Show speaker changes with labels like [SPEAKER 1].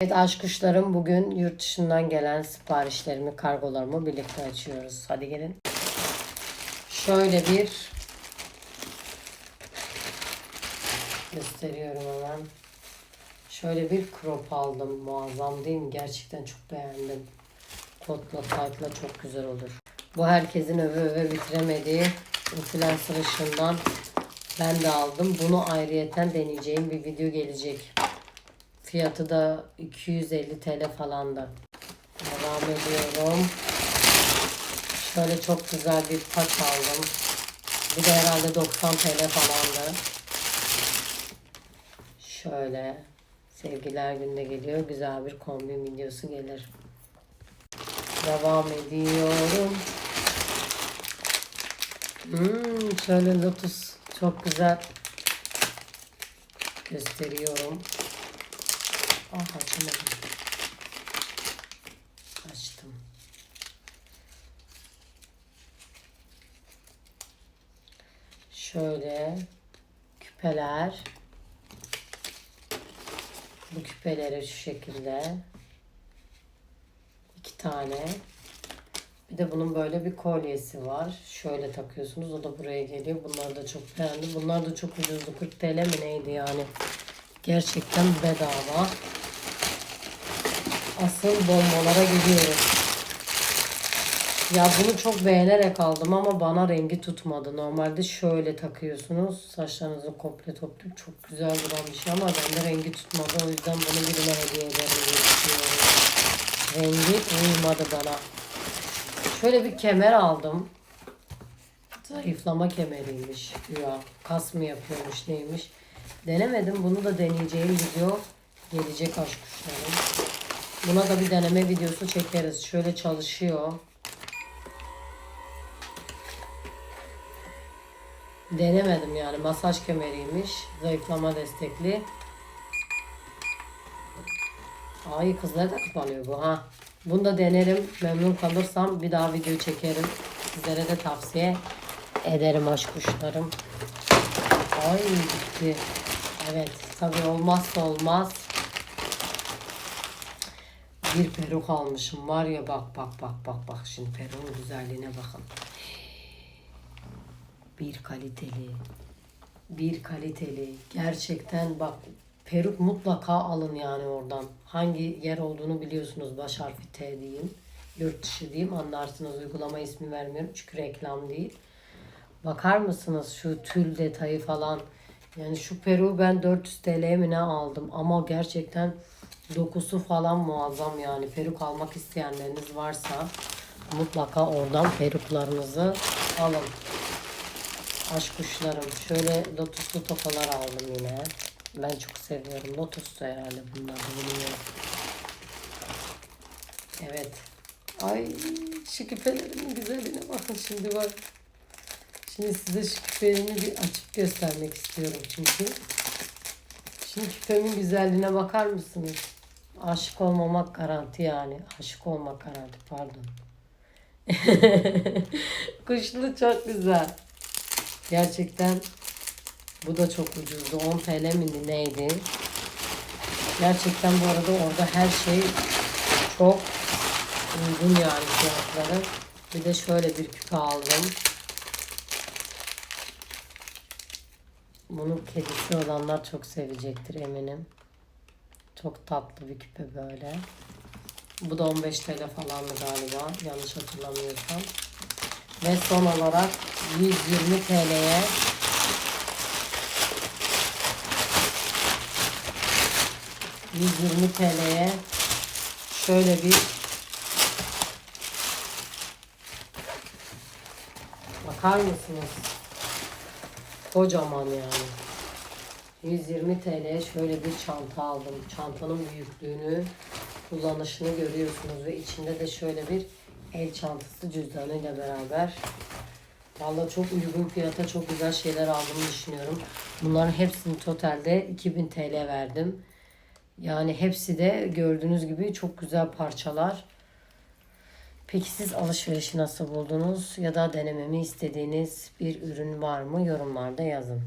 [SPEAKER 1] Evet aşk kuşlarım bugün yurt dışından gelen siparişlerimi, kargolarımı birlikte açıyoruz. Hadi gelin. Şöyle bir gösteriyorum hemen. Şöyle bir crop aldım. Muazzam değil mi? Gerçekten çok beğendim. Kotla, taytla çok güzel olur. Bu herkesin öve öve bitiremediği influencer ışığından ben de aldım. Bunu ayrıyeten deneyeceğim bir video gelecek. Fiyatı da 250 TL falandı. Devam ediyorum. Şöyle çok güzel bir paç aldım. Bir de herhalde 90 TL falandı. Şöyle sevgiler günde geliyor. Güzel bir kombin videosu gelir. Devam ediyorum. Hmm, şöyle lotus çok güzel gösteriyorum. Ah açamadım. Açtım. Şöyle küpeler. Bu küpeleri şu şekilde. iki tane. Bir de bunun böyle bir kolyesi var. Şöyle takıyorsunuz. O da buraya geliyor. Bunlar da çok beğendim. Bunlar da çok ucuzdu. 40 TL mi neydi yani? Gerçekten bedava. Asıl bombalara gidiyoruz. Ya bunu çok beğenerek aldım ama bana rengi tutmadı. Normalde şöyle takıyorsunuz. Saçlarınızı komple toplayıp çok güzel duran bir şey ama bende rengi tutmadı. O yüzden bunu birine hediye ederim diye düşünüyorum. Rengi uymadı bana. Şöyle bir kemer aldım. Zayıflama kemeriymiş. Ya kas mı yapıyormuş neymiş. Denemedim. Bunu da deneyeceğim video gelecek aşk kuşlarım. Buna da bir deneme videosu çekeriz. Şöyle çalışıyor. Denemedim yani. Masaj kemeriymiş. Zayıflama destekli. Ay kızlar da kapanıyor bu ha. Bunu da denerim. Memnun kalırsam bir daha video çekerim. Sizlere de tavsiye ederim aşk kuşlarım. Ay gitti. Evet tabii olmazsa olmaz. Bir peruk almışım var ya bak bak bak bak bak şimdi peruğun güzelliğine bakın. Bir kaliteli. Bir kaliteli. Gerçekten bak peruk mutlaka alın yani oradan. Hangi yer olduğunu biliyorsunuz. Baş harfi T diyeyim. Yurt dışı diyeyim. Anlarsınız uygulama ismi vermiyorum. Çünkü reklam değil. Bakar mısınız şu tül detayı falan. Yani şu peruğu ben 400 TL'ye mi ne aldım. Ama gerçekten dokusu falan muazzam yani. Peruk almak isteyenleriniz varsa mutlaka oradan peruklarınızı alın. Aşk kuşlarım. Şöyle lotuslu tokalar aldım yine. Ben çok seviyorum. Lotus herhalde bunlar bilmiyorum. Evet. Ay şu küpelerimin güzelliğine bakın şimdi bak. Şimdi size şu bir açıp göstermek istiyorum çünkü. Şimdi küpemin güzelliğine bakar mısınız? Aşık olmamak garanti yani. Aşık olmak garanti pardon. Kuşlu çok güzel. Gerçekten bu da çok ucuzdu. 10 TL mi neydi? Gerçekten bu arada orada her şey çok uygun yani fiyatları. Bir de şöyle bir küpe aldım. Bunu kedisi olanlar çok sevecektir eminim. Çok tatlı bir küpe böyle. Bu da 15 TL falandı galiba. Yanlış hatırlamıyorsam. Ve son olarak 120 TL'ye ...120 TL'ye... ...şöyle bir... ...bakar mısınız? Kocaman yani. 120 TL'ye şöyle bir çanta aldım. Çantanın büyüklüğünü, kullanışını görüyorsunuz ve içinde de şöyle bir el çantası cüzdanıyla beraber. Vallahi çok uygun fiyata çok güzel şeyler aldığımı düşünüyorum. Bunların hepsini totalde 2000 TL verdim. Yani hepsi de gördüğünüz gibi çok güzel parçalar. Peki siz alışverişi nasıl buldunuz ya da denememi istediğiniz bir ürün var mı? Yorumlarda yazın.